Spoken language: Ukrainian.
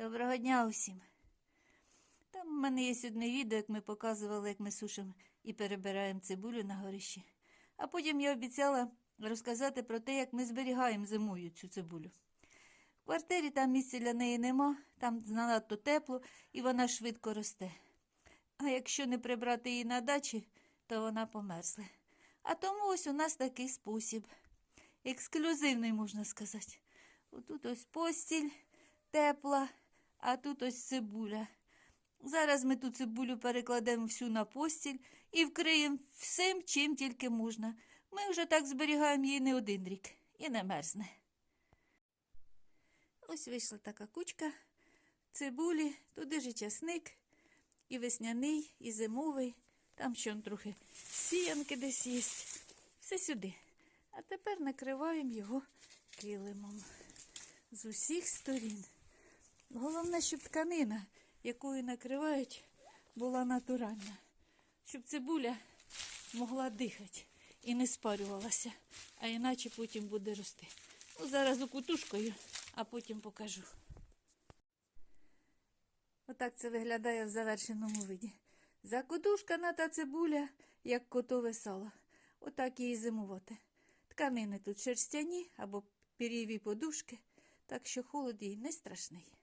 Доброго дня усім. Там в мене є одне відео, як ми показували, як ми сушимо і перебираємо цибулю на горищі. А потім я обіцяла розказати про те, як ми зберігаємо зимою цю цибулю. В квартирі там місця для неї нема, там занадто тепло і вона швидко росте. А якщо не прибрати її на дачі, то вона померзне. А тому ось у нас такий спосіб. Ексклюзивний, можна сказати. Отут ось постіль тепла, а тут ось цибуля. Зараз ми ту цибулю перекладемо всю на постіль і вкриємо всім, чим тільки можна. Ми вже так зберігаємо її не один рік і не мерзне. Ось вийшла така кучка цибулі, туди ж і часник, і весняний, і зимовий. Там ще трохи сіянки десь є. Все сюди. А тепер накриваємо його килимом з усіх сторін. Головне, щоб тканина, якою накривають, була натуральна, щоб цибуля могла дихати і не спарювалася, а іначе потім буде рости. Ну, зараз укутушкою, а потім покажу. Отак це виглядає в завершеному виді. Закутушкана та цибуля, як котове сало. Отак її зимувати. Тканини тут шерстяні або пір'єві подушки, так що холод їй не страшний.